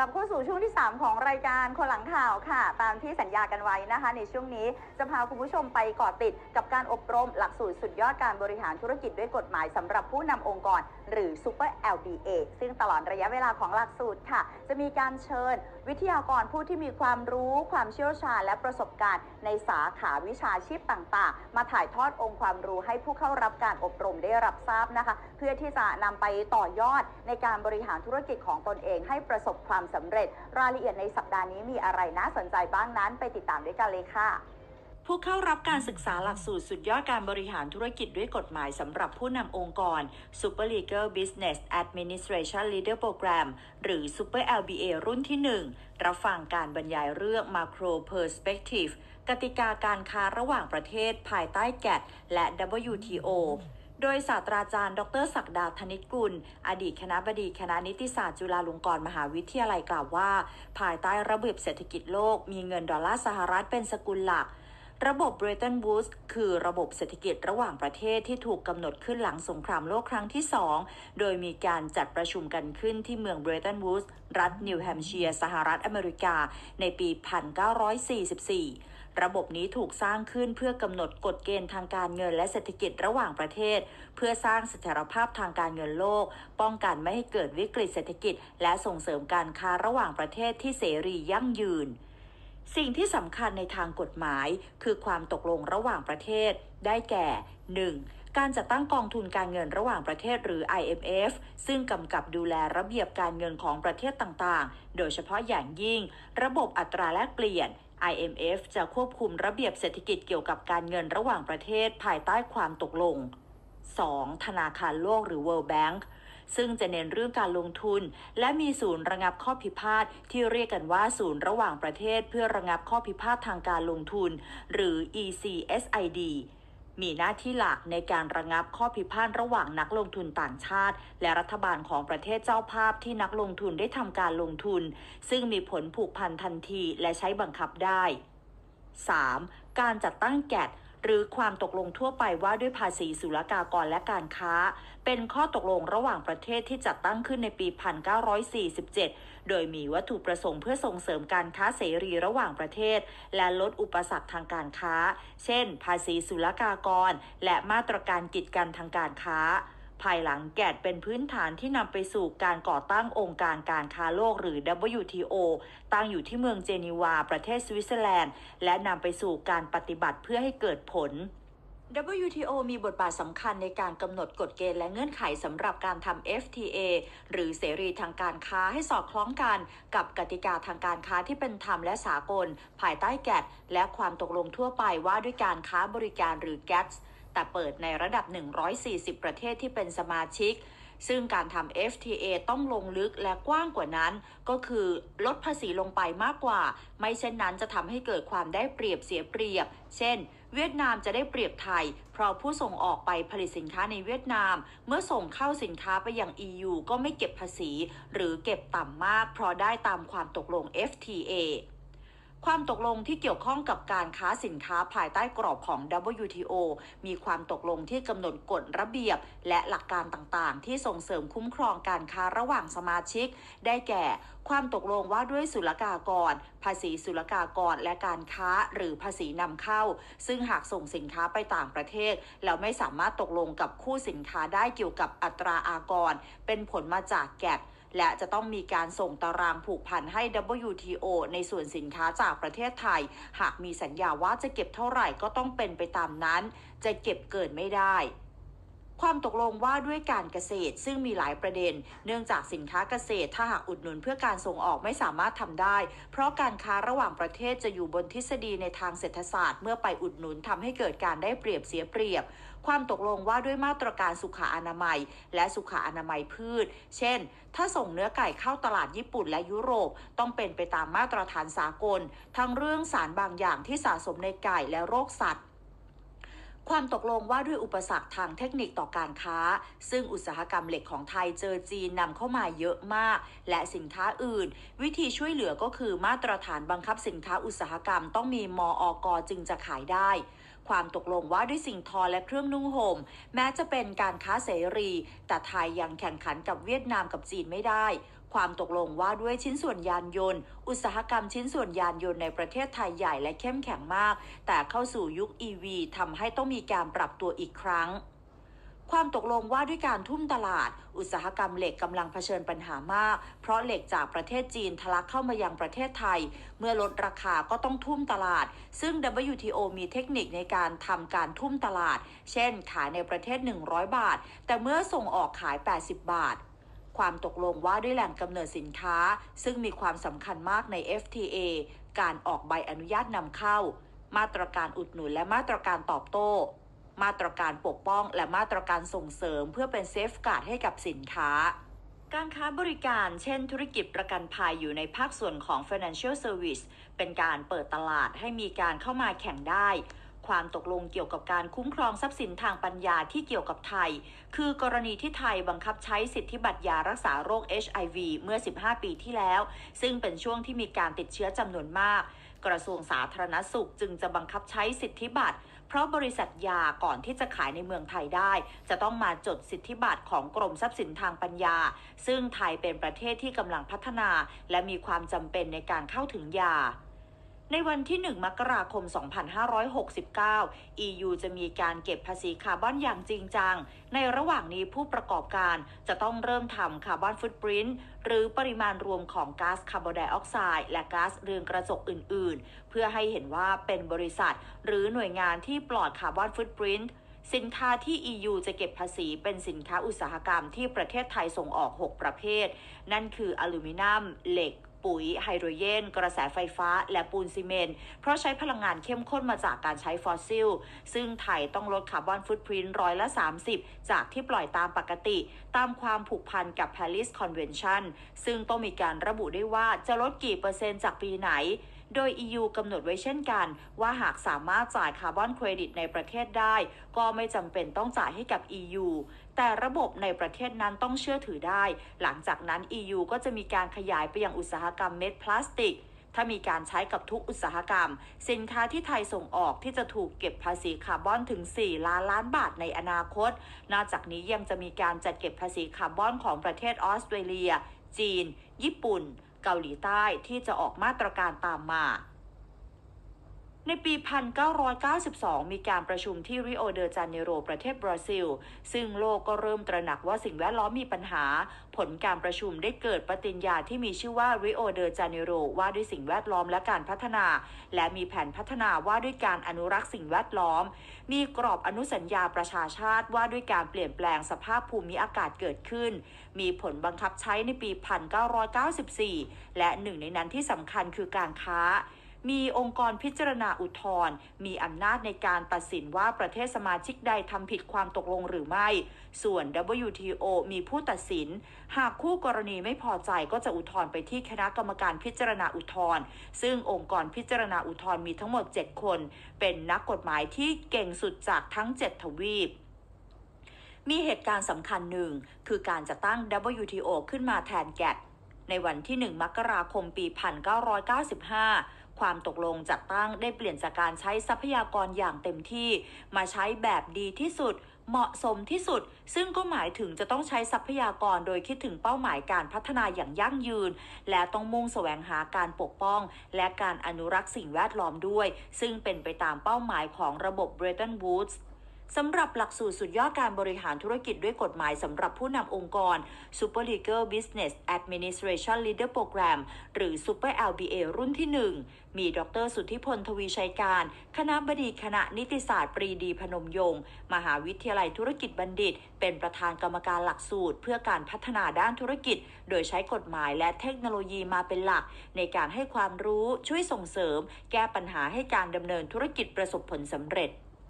กลับเข้าสู่ช่วงที่ 3 ของรายการคนหลังข่าวค่ะ ตามที่สัญญากันไว้นะคะ ในช่วงนี้จะพาคุณผู้ชมไปเกาะติด กับการอบรมหลักสูตรสุดยอดการบริหารธุรกิจด้วยกฎหมายสำหรับผู้นำองค์กร หรือ Super LBA ซึ่งตลอดระยะเวลาของหลักสูตรค่ะ จะมีการเชิญ วิทยากรผู้ที่มีความรู้ความเชี่ยวชาญและประสบการณ์ ในสาขาวิชาชีพต่างๆ มาถ่ายทอดองค์ความรู้ให้ผู้เข้ารับการอบรมได้รับทราบนะคะ เพื่อที่จะนำไปต่อยอดในการบริหารธุรกิจของตนเองให้ประสบความสำเร็จ รายละเอียดในสัปดาห์นี้มีอะไรน่าสนใจบ้างนั้น ไปติดตามด้วยกันเลยค่ะ ผู้เข้ารับการศึกษาหลักสูตรสุดยอดการบริหารธุรกิจด้วยกฎหมายสำหรับผู้นำองค์กร Super Legal Business Administration Leader Program หรือ Super LBA รุ่นที่ 1 รับฟังการบรรยายเรื่อง Macro Perspective กติกาการค้าระหว่างประเทศภายใต้แกดและ WTO โดยศาสตราจารย์ ดรศักดาธนิตกุล อดีตคณะบดีคณะนิติศาสตร์จุฬาลงกรณ์มหาวิทยาลัยกล่าวว่า ภายใต้ระเบียบเศรษฐกิจโลกมีเงินดอลลาร์สหรัฐเป็นสกุลหลัก ระบบ Bretton Woods คือระบบเศรษฐกิจระหว่างประเทศที่ถูกกำหนดขึ้นหลังสงครามโลกครั้งที่ 2 โดยมีการจัดประชุมกันขึ้นที่เมือง Bretton Woods รัฐนิวแฮมเชียร์สหรัฐอเมริกา ในปี 1944 ระบบนี้ถูกสร้างขึ้นเพื่อกำหนดกฎเกณฑ์ทางการเงินและเศรษฐกิจระหว่างประเทศ เพื่อสร้างเสถียรภาพทางการเงินโลก ป้องกันไม่ให้เกิดวิกฤตเศรษฐกิจ และส่งเสริมการค้าระหว่างประเทศที่เสรียั่งยืน สิ่งที่สำคัญในทางกฎหมาย คือความตกลงระหว่างประเทศ ได้แก่ 1. การจัดตั้งกองทุนการเงินระหว่างประเทศหรือ IMF ซึ่งกำกับดูแลระเบียบการเงินของประเทศต่างๆ โดยเฉพาะอย่างยิ่ง ระบบอัตราแลกเปลี่ยน IMF จะควบคุมระเบียบเศรษฐกิจเกี่ยวกับการเงินระหว่างประเทศภายใต้ความตกลง 2. ธนาคารโลกหรือ World Bank ซึ่งจะเน้นเรื่องการลงทุน และมีศูนย์ระงับข้อพิพาทที่เรียกกันว่าศูนย์ระหว่างประเทศเพื่อระงับข้อพิพาททางการลงทุน หรือ ECSID มีหน้าที่หลักในการระงับข้อพิพาทระหว่างนักลงทุนต่างชาติ และรัฐบาลของประเทศเจ้าภาพที่นักลงทุนได้ทำการลงทุน ซึ่งมีผลผูกพันทันทีและใช้บังคับได้ 3. การจัดตั้งแกด หรือความตกลงทั่วไปว่าด้วยภาษีศุลกากรและการค้า เป็นข้อตกลงระหว่างประเทศที่จัดตั้งขึ้นในปี 1947 โดยมีวัตถุประสงค์เพื่อส่งเสริมการค้าเสรีระหว่างประเทศ และลดอุปสรรคทางการค้า เช่น ภาษีศุลกากร และมาตรการกีดกันทางการค้า ภายหลังแกดเป็นพื้นฐานที่นำไปสู่การก่อตั้งองค์การการค้าโลกหรือ WTO ตั้งอยู่ที่เมืองเจนีวา ประเทศสวิตเซอร์แลนด์ และนำไปสู่การปฏิบัติเพื่อให้เกิดผล WTO มีบทบาทสำคัญในการกำหนดกฎเกณฑ์และเงื่อนไขสำหรับการทำ FTA หรือเสรีทางการค้าให้สอดคล้องกันกับกติกาทางการค้าที่เป็นธรรมและสากล ภายใต้แกดและความตกลงทั่วไปว่าด้วยการค้าบริการหรือ GATS แต่เปิดในระดับ 140 ประเทศที่เป็นสมาชิก ซึ่งการทำ FTA ต้องลงลึกและกว้างกว่านั้น ก็คือลดภาษีลงไปมากกว่า ไม่เช่นนั้นจะทำให้เกิดความได้เปรียบเสียเปรียบ เช่นเวียดนามจะได้เปรียบไทย เพราะผู้ส่งออกไปผลิตสินค้าในเวียดนาม เมื่อส่งเข้าสินค้าไปยัง EU ก็ไม่เก็บภาษี หรือเก็บต่ำมาก เพราะได้ตามความตกลง FTA ความตกลงที่เกี่ยวข้องกับการค้าสินค้าภายใต้กรอบของ WTO มีความตกลงที่กำหนดกฎระเบียบ และหลักการต่างๆ ที่ส่งเสริมคุ้มครองการค้าระหว่างสมาชิก ได้แก่ ความตกลงว่าด้วยศุลกากร ภาษีศุลกากรและการค้าหรือภาษีนำเข้า ซึ่งหากส่งสินค้าไปต่างประเทศ แล้วไม่สามารถตกลงกับคู่สินค้าได้เกี่ยวกับอัตราอากร เป็นผลมาจากแกด และจะต้องมีการส่งตารางผูกพันให้ WTO ในส่วนสินค้าจากประเทศไทย หากมีสัญญาว่าจะเก็บเท่าไหร่ก็ต้องเป็นไปตามนั้น จะเก็บเกินไม่ได้ความตกลงว่าด้วยการเกษตรซึ่งมีหลายประเด็น เนื่องจากสินค้าเกษตรถ้าหากอุดหนุนเพื่อการส่งออกไม่สามารถทำได้ เพราะการค้าระหว่างประเทศจะอยู่บนทฤษฎีในทางเศรษฐศาสตร์ เมื่อไปอุดหนุนทำให้เกิดการได้เปรียบเสียเปรียบ ความตกลงว่าด้วยมาตรการสุขอนามัย และสุขอนามัยพืช เช่น ถ้าส่งเนื้อไก่เข้าตลาดญี่ปุ่นและยุโรปต้องเป็นไปตามมาตรฐานสากล ทั้งเรื่องสารบางอย่างที่สะสมในไก่และโรคสัตว์ความตกลงว่าด้วยอุปสรรคทางเทคนิคต่อการค้า ซึ่งอุตสาหกรรมเหล็กของไทยเจอจีนนำเข้ามาเยอะมาก และสินค้าอื่น วิธีช่วยเหลือก็คือมาตรฐานบังคับสินค้าอุตสาหกรรมต้องมีมออกจึงจะขายได้ ความตกลงว่าด้วยสิ่งทอและเครื่องนุ่งห่มแม้จะเป็นการค้าเสรี แต่ไทยยังแข่งขันกับเวียดนามกับจีนไม่ได้ ความตกลงว่าด้วยชิ้นส่วนยานยนต์ อุตสาหกรรมชิ้นส่วนยานยนต์ในประเทศไทยใหญ่และเข้มแข็งมาก แต่เข้าสู่ยุค EV ทำให้ต้องมีการปรับตัวอีกครั้ง ความตกลงว่าด้วยการทุ่มตลาด อุตสาหกรรมเหล็กกำลังเผชิญปัญหามาก เพราะเหล็กจากประเทศจีนทะลักเข้ามายังประเทศไทย เมื่อลดราคาก็ต้องทุ่มตลาด ซึ่ง WTO มีเทคนิคในการทำการทุ่มตลาด เช่น ขายในประเทศ 100 บาท แต่เมื่อส่งออกขาย 80 บาทความตกลงว่าด้วยแหล่งกำเนิดสินค้า ซึ่งมีความสำคัญมากใน FTA การออกใบอนุญาตนำเข้า มาตรการอุดหนุนและมาตรการตอบโต้ มาตรการปกป้อง และมาตรการส่งเสริม เพื่อเป็นเซฟการ์ดให้กับสินค้า การค้าบริการ เช่น ธุรกิจประกันภัยอยู่ในภาคส่วนของ Financial Service เป็นการเปิดตลาดให้มีการเข้ามาแข่งได้ความตกลงเกี่ยวกับการคุ้มครองทรัพย์สินทางปัญญาที่เกี่ยวกับไทย คือกรณีที่ไทยบังคับใช้สิทธิบัตรยารักษาโรค HIV เมื่อ 15 ปีที่แล้ว ซึ่งเป็นช่วงที่มีการติดเชื้อจำนวนมาก กระทรวงสาธารณสุขจึงจะบังคับใช้สิทธิบัตร เพราะบริษัทยาก่อนที่จะขายในเมืองไทยได้ จะต้องมาจดสิทธิบัตรของกรมทรัพย์สินทางปัญญา ซึ่งไทยเป็นประเทศที่กำลังพัฒนา และมีความจำเป็นในการเข้าถึงยา ในวันที่ 1 มกราคม 2569 EU จะมีการเก็บภาษีคาร์บอนอย่างจริงจัง ในระหว่างนี้ผู้ประกอบการจะต้องเริ่มทำคาร์บอนฟุตปรินต์หรือปริมาณรวมของก๊าซคาร์บอนไดออกไซด์และก๊าซเรือนกระจกอื่นๆ เพื่อให้เห็นว่าเป็นบริษัท หรือหน่วยงานที่ปลอดคาร์บอนฟุตปรินต์สินค้าที่ EU จะเก็บภาษีเป็นสินค้าอุตสาหกรรมที่ประเทศไทยส่งออก 6 ประเภท นั่นคืออลูมิเนียมเหล็กปุ๋ยไฮโดรเจน กระแสไฟฟ้า และปูนซีเมนต์ เพราะใช้พลังงานเข้มข้นมาจากการใช้ฟอสซิล ซึ่งไทยต้องลดคาร์บอนฟุตพรินร้อยละ 30 จากที่ปล่อยตามปกติ ตามความผูกพันกับ Paris Convention ซึ่งต้องมีการระบุได้ว่าจะลดกี่เปอร์เซ็นต์จากปีไหนโดย EU กำหนดไว้เช่นกัน ว่าหากสามารถจ่ายคาร์บอนเครดิตในประเทศได้ ก็ไม่จำเป็นต้องจ่ายให้กับ EU แต่ระบบในประเทศนั้นต้องเชื่อถือได้ หลังจากนั้น EU ก็จะมีการขยายไปยังอุตสาหกรรมเม็ดพลาสติก ถ้ามีการใช้กับทุกอุตสาหกรรม สินค้าที่ไทยส่งออกที่จะถูกเก็บภาษีคาร์บอนถึง 4 ล้านล้านบาทในอนาคต นอกจากนี้ยังจะมีการจัดเก็บภาษีคาร์บอนของประเทศออสเตรเลีย จีน ญี่ปุ่น เกาหลีใต้ที่จะออกมาตรการตามมา ในปี 1992 มีการประชุมที่ริโอเดจาเนโรประเทศบราซิล ซึ่งโลกก็เริ่มตระหนักว่าสิ่งแวดล้อมมีปัญหา ผลการประชุมได้เกิดปฏิญญาที่มีชื่อว่าริโอเดจาเนโรว่าด้วยสิ่งแวดล้อมและการพัฒนา และมีแผนพัฒนาว่าด้วยการอนุรักษ์สิ่งแวดล้อม มีกรอบอนุสัญญาประชาชาติว่าด้วยการเปลี่ยนแปลงสภาพภูมิอากาศเกิดขึ้น มีผลบังคับใช้ในปี 1994 และหนึ่งในนั้นที่สำคัญคือการค้า มีองค์กรพิจารณาอุทธรณ์มีอำนาจในการตัดสินว่าประเทศสมาชิกใดทำผิดความตกลงหรือไม่ ส่วน WTO มีผู้ตัดสิน หากคู่กรณีไม่พอใจก็จะอุทธรณ์ไปที่คณะกรรมการพิจารณาอุทธรณ์ซึ่งองค์กรพิจารณาอุทธรณ์มีทั้งหมด 7 คน เป็นนักกฎหมายที่เก่งสุดจากทั้ง 7 ทวีปมีเหตุการณ์สำคัญหนึ่ง คือการจะตั้ง WTO ขึ้นมาแทนแกด ในวันที่ 1 มกราคมปี 1995 ความตกลงจัดตั้งได้เปลี่ยนจากการใช้ทรัพยากรอย่างเต็มที่ มาใช้แบบดีที่สุดเหมาะสมที่สุด ซึ่งก็หมายถึงจะต้องใช้ทรัพยากรโดยคิดถึงเป้าหมายการพัฒนาอย่างยั่งยืน และต้องมุ่งแสวงหาการปกป้อง และการอนุรักษ์สิ่งแวดล้อมด้วย ซึ่งเป็นไปตามเป้าหมายของระบบ Bretton Woods สำหรับหลักสูตรสุดยอดการบริหารธุรกิจด้วยกฎหมายสำหรับผู้นำองค์กร Super Legal Business Administration Leader Program หรือ Super LBA รุ่นที่ 1 มีดรสุทธิพลทวีชัยการ คณะบดีคณะนิติศาสตร์ปรีดีพนมยงค์มหาวิทยาลัยธุรกิจบัณฑิต เป็นประธานกรรมการหลักสูตร เพื่อการพัฒนาด้านธุรกิจ โดยใช้กฎหมายและเทคโนโลยีมาเป็นหลัก ในการให้ความรู้ช่วยส่งเสริม แก้ปัญหาให้การดำเนินธุรกิจประสบผลสำเร็จ